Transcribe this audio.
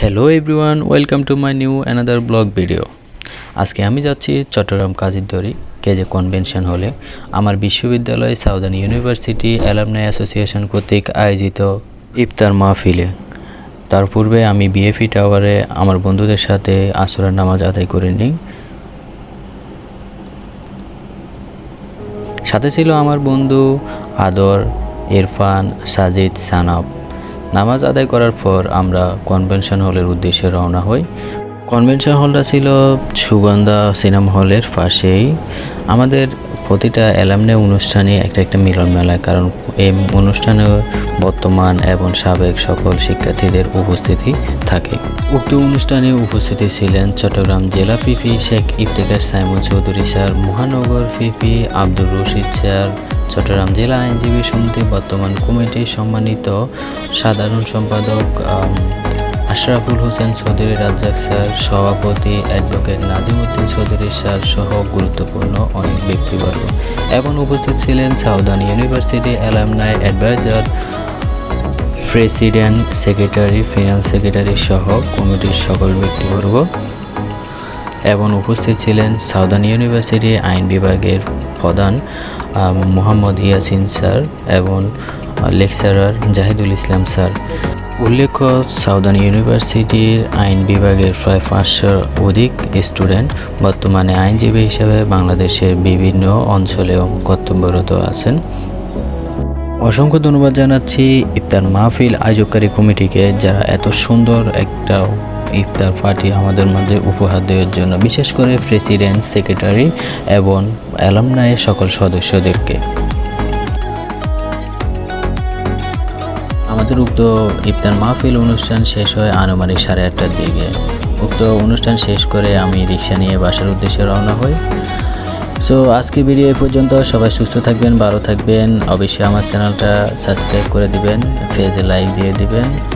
Hello everyone welcome to my new another blog video আজকে আমি যাচ্ছি চট্টগ্রাম কাজিরদরি কেজে কনভেনশন হলে। আমার বিশ্ববিদ্যালয় সাউদার্ন ইউনিভার্সিটি অ্যালামনাই অ্যাসোসিয়েশন কর্তৃক আয়োজিত ইফতার মাহফিলে। তার পূর্বে আমি বিএফি টাওয়ারে আমার বন্ধুদের সাথে আসরের নামাজ আদায় করে নিই। সাথে ছিল আমার বন্ধু আদর, ইরফান, সাজিদ, সানাব। নামাজ আদায় করার পর আমরা কনভেনশন হলের উদ্দেশ্যে রওনা হই। কনভেনশন হলটা ছিল সুগন্ধা সিনেমা হলের পাশেই। আমাদের প্রতিটা অ্যালামনে অনুষ্ঠানে একটা একটা মিলন মেলা, কারণ এই অনুষ্ঠানে বর্তমান এবং সাবেক সকল শিক্ষার্থীদের উপস্থিতি থাকে। উক্ত অনুষ্ঠানে উপস্থিতি ছিলেন চট্টগ্রাম জেলা পিপি শেখ ইফতেখার সাইমুল চৌধুরী স্যার, মহানগর পিপি আব্দুর রশিদ স্যার চট্টগ্রাম জেলা আইনজীবী সমিতি বর্তমান কমিটির সম্মানিত সাধারণ সম্পাদক আশরাফুল হোসেন চৌধুরী, রাজ্জাক স্যার, সভাপতি অ্যাডভোকেট নাজিমুদ্দিন চৌধুরী স্যার সহ গুরুত্বপূর্ণ অনেক ব্যক্তিবর্গ। এবং উপস্থিত ছিলেন Southern University alumni adviser president, secretary, finance secretary সহ কমিটির সকল ব্যক্তিবর্গ। এবং উপস্থিত ছিলেন সাউদার্ন ইউনিভার্সিটি আইন বিভাগের প্রধান মোহাম্মদ ইয়াসিন স্যার এবং লেকচারার জাহিদুল ইসলাম স্যার। উল্লেখ্য, সাউদার্ন ইউনিভার্সিটির আইন বিভাগের প্রায় পাঁচশোর অধিক স্টুডেন্ট বর্তমানে আইনজীবী হিসেবে বাংলাদেশের বিভিন্ন অঞ্চলেও কর্তব্যরত আছেন। অসংখ্য ধন্যবাদ জানাচ্ছি। ইফতার মাহফিল আয়োজককারী কমিটিকে যারা এত সুন্দর একটা ইফতার পার্টি আমাদের মাঝে উপহার দেওয়ার জন্য, বিশেষ করে প্রেসিডেন্ট, সেক্রেটারি এবং অ্যালামনায়ের সকল সদস্যদেরকে। আমাদের উক্ত ইফতার মাহফিল অনুষ্ঠান শেষ হয় আনুমানিক সাড়ে আটটার দিকে। উক্ত অনুষ্ঠান শেষ করে আমি রিক্সা নিয়ে বাসার উদ্দেশ্যে রওনা হই। সো আজকে ভিডিও এই পর্যন্ত। সবাই সুস্থ থাকবেন, ভালো থাকবেন। অবশ্যই আমার চ্যানেলটা সাবস্ক্রাইব করে দিবেন, পেজে লাইক দিয়ে দিবেন।